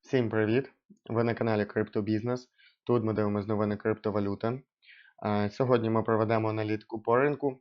Всім привіт! Ви на каналі Криптобізнес. Тут ми дивимося новини криптовалюти. Сьогодні ми проведемо аналітику по ринку,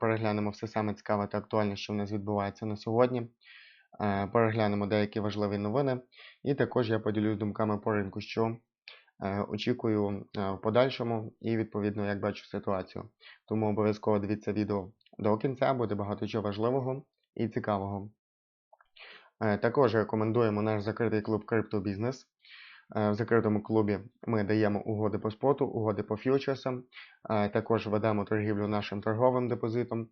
переглянемо все саме цікаве та актуальне, що в нас відбувається на сьогодні. Переглянемо деякі важливі новини. І також я поділюсь думками по ринку, що е, очікую е, в подальшому і відповідно як бачу ситуацію. Тому обов'язково дивіться відео до кінця, буде багато чого важливого і цікавого. Е, Також рекомендуємо наш закритий клуб Криптобізнес. Е, В закритому клубі ми даємо угоди по споту, угоди по фьючерсам. Е, Також ведемо торгівлю нашим торговим депозитом.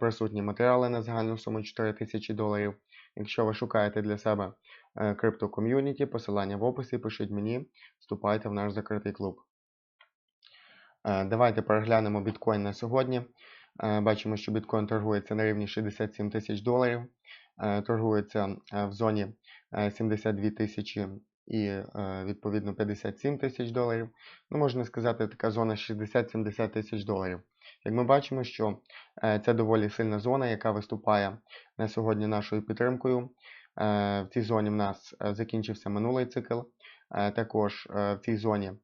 Присутні матеріали на загальну суму 4 тисячі доларів. Якщо ви шукаєте для себе е, криптоком'юніті, посилання в описі, пишіть мені, вступайте в наш закритий клуб. Давайте переглянемо біткоін на сьогодні. Бачимо, що біткоін торгується на рівні 67 тисяч доларів. Е, Торгується е, в зоні е, 72 тисячі і е, відповідно 57 тисяч доларів. Ну, можна сказати, така зона 60-70 тисяч доларів. Як ми бачимо, що е, це доволі сильна зона, яка виступає на сьогодні нашою підтримкою. Е, В цій зоні в нас е, закінчився минулий цикл. Е, Також е, в цій зоні е,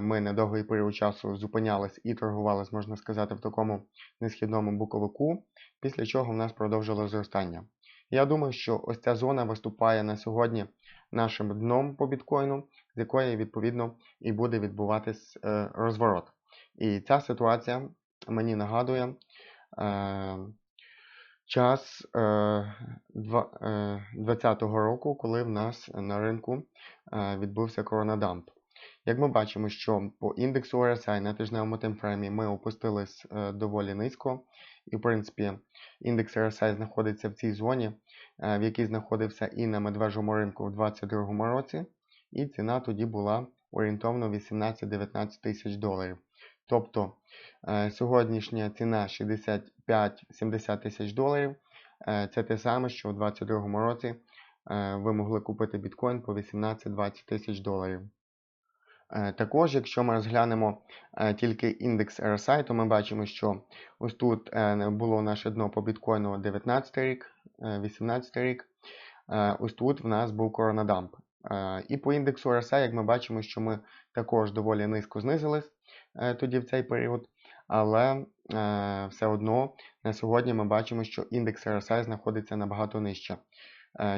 ми на довгий період часу зупинялись і торгувались, можна сказати, в такому несхідному буковику, після чого в нас продовжило зростання. Я думаю, що ось ця зона виступає на сьогодні нашим дном по біткоїну, з якої відповідно і буде відбуватись е, розворот. І ця ситуація мені нагадує е, час е, два- е, 20-го року, коли в нас на ринку е, відбувся коронадамп. Як ми бачимо, що по індексу RSI на тижневому таймфреймі ми опустились е, доволі низько, і в принципі індекс RSI знаходиться в цій зоні, е, в якій знаходився і на медвежому ринку у 2022 році, і ціна тоді була орієнтовно 18-19 тисяч доларів. Тобто е, сьогоднішня ціна 65-70 тисяч доларів це те саме, що у 2022 році ви могли купити біткоін по 18-20 тисяч доларів. Е, Також, якщо ми розглянемо е, тільки індекс RSI, то ми бачимо, що ось тут е, було наше дно по біткоїну 19 рік, е, 18 рік. Ось тут в нас був коронадамп. І по індексу RSI, як ми бачимо, що ми також доволі низько знизились тоді в цей період, але все одно на сьогодні ми бачимо, що індекс RSI знаходиться набагато нижче,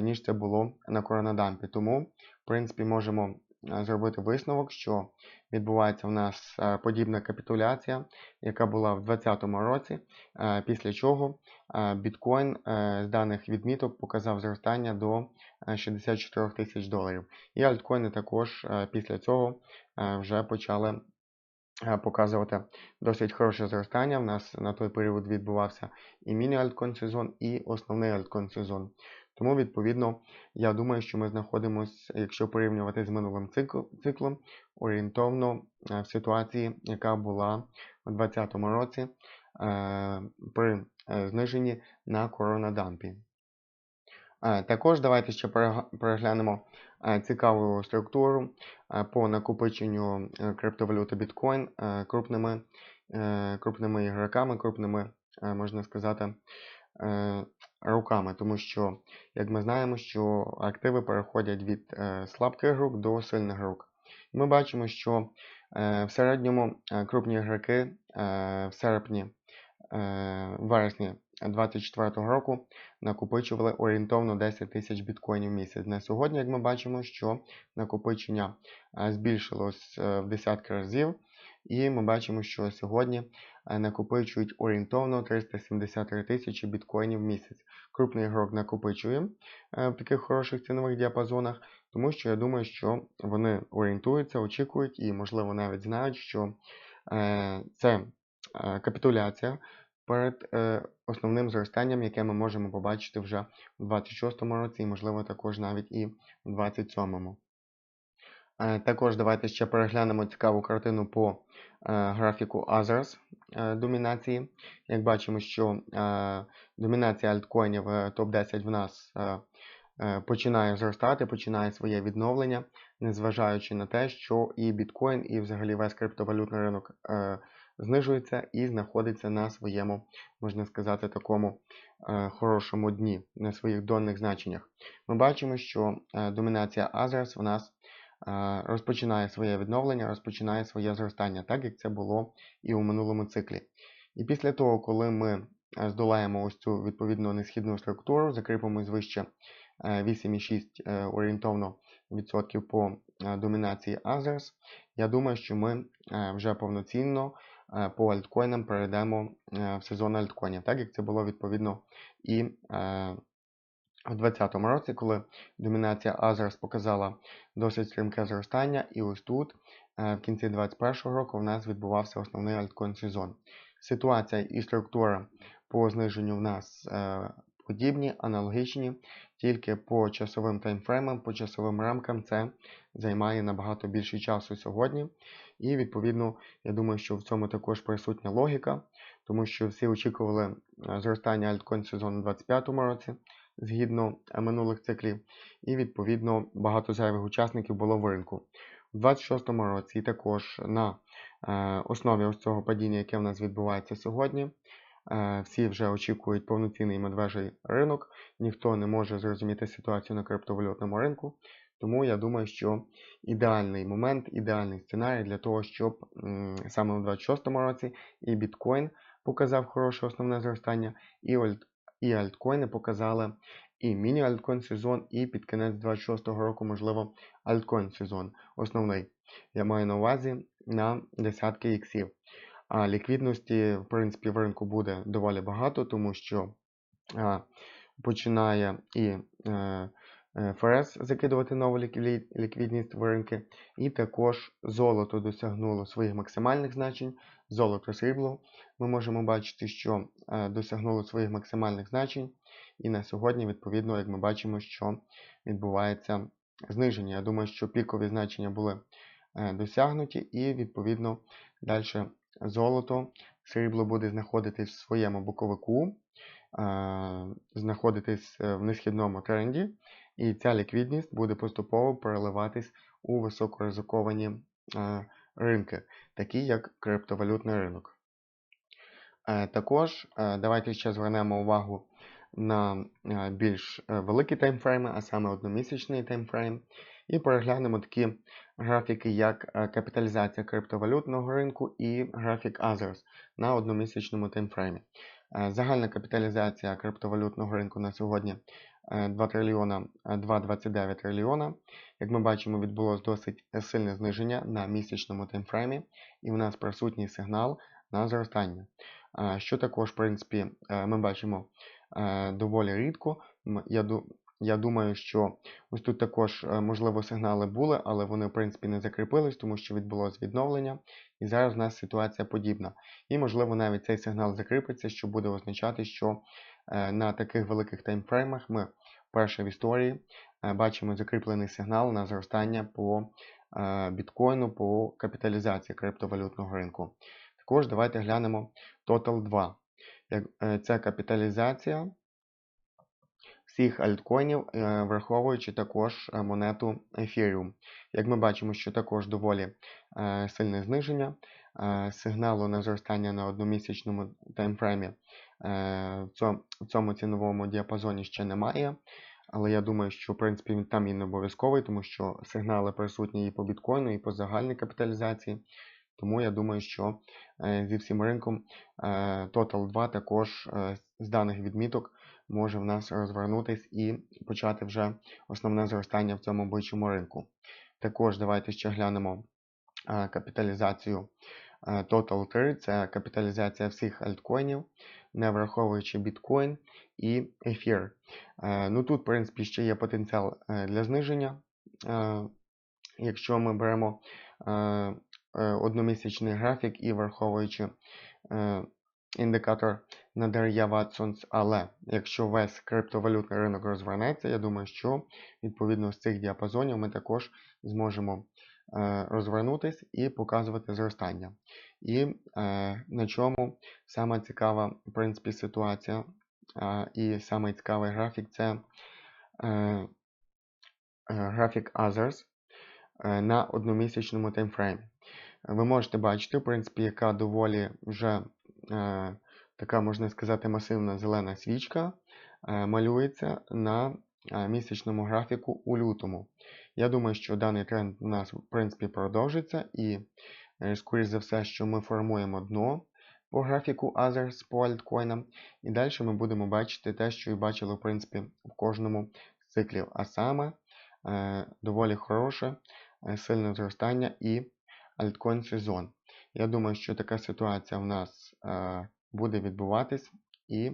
ніж це було на коронадампі. Тому, в принципі, можемо зробити висновок, що відбувається в нас е, подібна капітуляція, яка була в 2020 році, е, після чого е, біткоін е, з даних відміток показав зростання до е, 64 тисяч доларів. І альткоїни також е, після цього е, вже почали е, показувати досить хороше зростання. У нас на той період відбувався і міні-альткоін сезон, і основний альткоін сезон. Тому, відповідно, я думаю, що ми знаходимося, якщо порівнювати з минулим циклом, орієнтовно е, в ситуації, яка була у 2020 році е, при е, зниженні на коронадампі. Також давайте ще переглянемо цікаву структуру по накопиченню криптовалюти біткоін крупними, крупними ігроками, крупними, можна сказати, е, руками. Тому що, як ми знаємо, що активи переходять від е, слабких рук до сильних рук. Ми бачимо, що е, в середньому крупні ігроки е, в серпні, вересні 2024 року накопичували орієнтовно 10 тисяч біткоїнів місяць. На сьогодні, як ми бачимо, що накопичення збільшилось в десятки разів, і ми бачимо, що сьогодні е, накопичують орієнтовно 373 тисячі біткоїнів в місяць. Крупний ігрок накопичує е, в таких хороших цінових діапазонах, тому що я думаю, що вони орієнтуються, очікують і, можливо, навіть знають, що е, це капітуляція перед основним зростанням, яке ми можемо побачити вже у 26-му році, і, можливо, також навіть і у 27-му. Е, Також давайте ще переглянемо цікаву картину по е, графіку Others е, домінації. Як бачимо, що домінація альткоїнів е, топ-10 в нас починає зростати, починає своє відновлення, незважаючи на те, що і біткоін, і взагалі весь криптовалютний ринок знижується і знаходиться на своєму, можна сказати, такому хорошому дні, на своїх донних значеннях. Ми бачимо, що домінація Азерс у нас розпочинає своє відновлення, розпочинає своє зростання, так як це було і у минулому циклі. І після того, коли ми е, здолаємо ось цю відповідну несхідну структуру, закріпимось вище 8,6 е, орієнтовно відсотків по е, домінації Others, я думаю, що ми е, вже повноцінно по альткоїнам перейдемо в сезон альткоїнів, так як це було відповідно і у 2020 році, коли домінація Others показала досить стрімке зростання, і ось тут в кінці 2021 року в нас відбувався основний альткоін сезон. Ситуація і структура по зниженню в нас подібні, аналогічні, тільки по часовим таймфреймам, по часовим рамкам це займає набагато більше часу сьогодні. І, відповідно, я думаю, що в цьому також присутня логіка, тому що всі очікували е, зростання альткоін сезону у 2025 році згідно е, минулих циклів, і, відповідно, багато зайвих учасників було в ринку. У 2026 році також на е, основі ось цього падіння, яке в нас відбувається сьогодні, Е, всі вже очікують повноцінний медвежий ринок, ніхто не може зрозуміти ситуацію на криптовалютному ринку. Тому я думаю, що ідеальний момент, ідеальний сценарій для того, щоб саме у 2026 році і біткоін показав хороше основне зростання, і і альткоїни показали і міні-альткоін сезон, і під кінець 2026 року, можливо, альткоін сезон. Основний. Я маю на увазі на десятки іксів. А ліквідності, в принципі, в ринку буде доволі багато, тому що а, починає і е, е ФРС закидувати нову ліквідність в ринки, і також золото досягнуло своїх максимальних значень. Золото срібло. Ми можемо бачити, що е, досягнуло своїх максимальних значень. І на сьогодні, відповідно, як ми бачимо, що відбувається зниження. Я думаю, що пікові значення були е, досягнуті, і, відповідно, далі золото, срібло буде знаходитись в своєму боковику, знаходитись е, в несхідному тренді, і ця ліквідність буде поступово переливатись у високоризиковані ринки, такі як криптовалютний ринок. Е, також е, давайте ще звернемо увагу на більш великі таймфрейми, а саме одномісячний таймфрейм. І переглянемо такі графіки, як е, капіталізація криптовалютного ринку і графік Others на одномісячному таймфреймі. Е, загальна капіталізація криптовалютного ринку на сьогодні 2 е, трильйона 2,29 трильйона. Як ми бачимо, відбулося досить сильне зниження на місячному таймфреймі, і у нас присутній сигнал на зростання. Що також, в принципі, ми бачимо доволі рідко. Я думаю, що ось тут також, е, можливо, сигнали були, але вони, в принципі, не закріпились, тому що відбулося відновлення. І зараз у нас ситуація подібна. І, можливо, навіть цей сигнал закріпиться, що буде означати, що е, на таких великих таймфреймах ми вперше в історії е, бачимо закріплений сигнал на зростання по біткоїну, по капіталізації криптовалютного ринку. Також давайте глянемо Total 2. Ця капіталізація всіх альткоїнів, е, враховуючи також е, монету Ethereum. Як ми бачимо, що також доволі е, сильне зниження. Сигналу на зростання на одномісячному таймфреймі в цьому ціновому діапазоні ще немає. Але я думаю, що в принципі він там і не обов'язковий, тому що сигнали присутні і по біткоїну, і по загальній капіталізації. Тому я думаю, що зі всім ринком Total 2 також з даних відміток може в нас розвернутись і почати вже основне зростання в цьому бичому ринку. Також давайте ще глянемо капіталізацію Total 3, це капіталізація всіх альткоїнів, не враховуючи біткоін і ефір. Ну Тут, в принципі, ще є потенціал е, для зниження. Якщо ми беремо е, одномісячний графік і враховуючи е, індикатор надає Watsons, але якщо весь криптовалютний ринок розвернеться, я думаю, що відповідно з цих діапазонів ми також зможемо е, розвернутись і показувати зростання. І е, на чому саме цікава в принципі, ситуація е, і саме цікавий графік це е, графік Others на одномісячному таймфреймі. Ви можете бачити, в принципі, яка доволі вже е, така, можна сказати, масивна зелена свічка е, малюється на е, місячному графіку у лютому. Я думаю, що даний тренд у нас, в принципі, продовжиться, і, е, скоріш за все, що ми формуємо дно по графіку Others по альткоїнам. І далі ми будемо бачити те, що і бачили, в принципі, в кожному з циклів. А саме е, доволі хороше, е, сильне зростання і альткоін сезон. Я думаю, що така ситуація в нас е, буде відбуватись і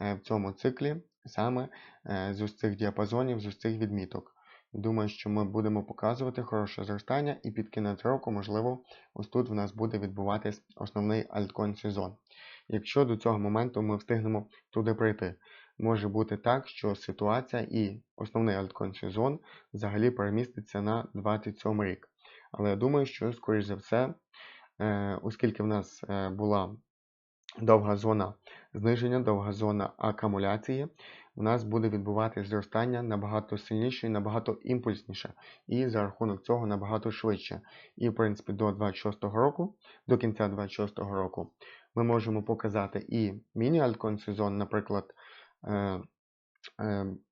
е, в цьому циклі саме е, з ось цих діапазонів, з ось цих відміток. Думаю, що ми будемо показувати хороше зростання, і під кінець року, можливо, ось тут в нас буде відбуватись основний альткоін сезон. Якщо до цього моменту ми встигнемо туди прийти, може бути так, що ситуація і основний альткоін сезон взагалі переміститься на 27 рік. Але я думаю, що, скоріш за все, е, оскільки в нас е, була довга зона зниження, довга зона акумуляції, у нас буде відбуватися зростання набагато сильніше і набагато імпульсніше, і за рахунок цього набагато швидше. І, в принципі, до 26 року, до кінця 26 року, ми можемо показати і міні-альткоін сезон, наприклад, е,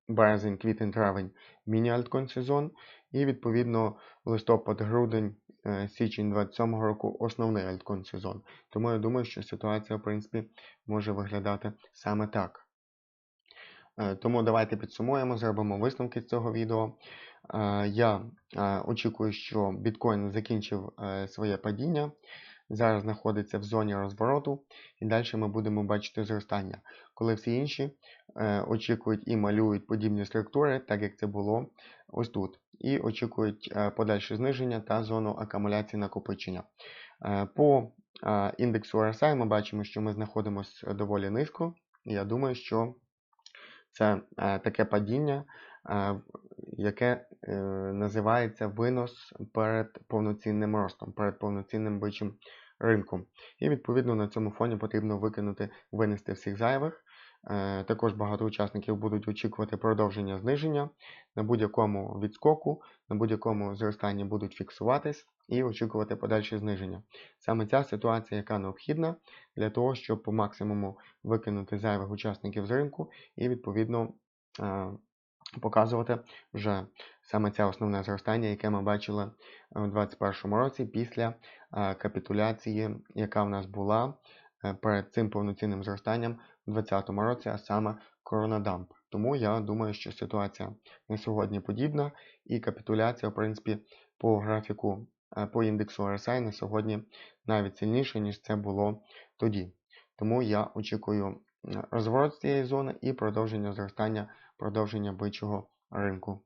березень, квітень, травень, міні-альткоін сезон, і відповідно листопад, грудень, е, січень 27 року основний альткоін сезон. Тому я думаю, що ситуація, в принципі, може виглядати саме так. Е, тому давайте підсумуємо, зробимо висновки з цього відео. Е, я очікую, що біткоін закінчив своє падіння. Зараз знаходиться в зоні розвороту, і далі ми будемо бачити зростання, коли всі інші очікують і малюють подібні структури, так як це було ось тут. І очікують подальше зниження та зону акумуляції накопичення. По індексу RSI ми бачимо, що ми знаходимося доволі низько. Я думаю, що це е, таке падіння, е, яке е, називається винос перед повноцінним ростом, перед повноцінним бичим ринком. І відповідно на цьому фоні потрібно викинути, винести всіх зайвих. Е, також багато учасників будуть очікувати продовження зниження на будь-якому відскоку, на будь-якому зростанні будуть фіксуватись і очікувати подальше зниження. Саме ця ситуація, яка необхідна для того, щоб по максимуму викинути зайвих учасників з ринку і відповідно е, показувати вже саме це основне зростання, яке ми бачили у 2021 році після е, капітуляції, яка в нас була перед цим повноцінним зростанням у 2020 році, а саме коронадамп. Тому я думаю, що ситуація на сьогодні подібна, і капітуляція, в принципі, по графіку е, по індексу RSI на сьогодні навіть сильніше, ніж це було тоді. Тому я очікую розворот цієї зони і продовження зростання, продовження бичого ринку.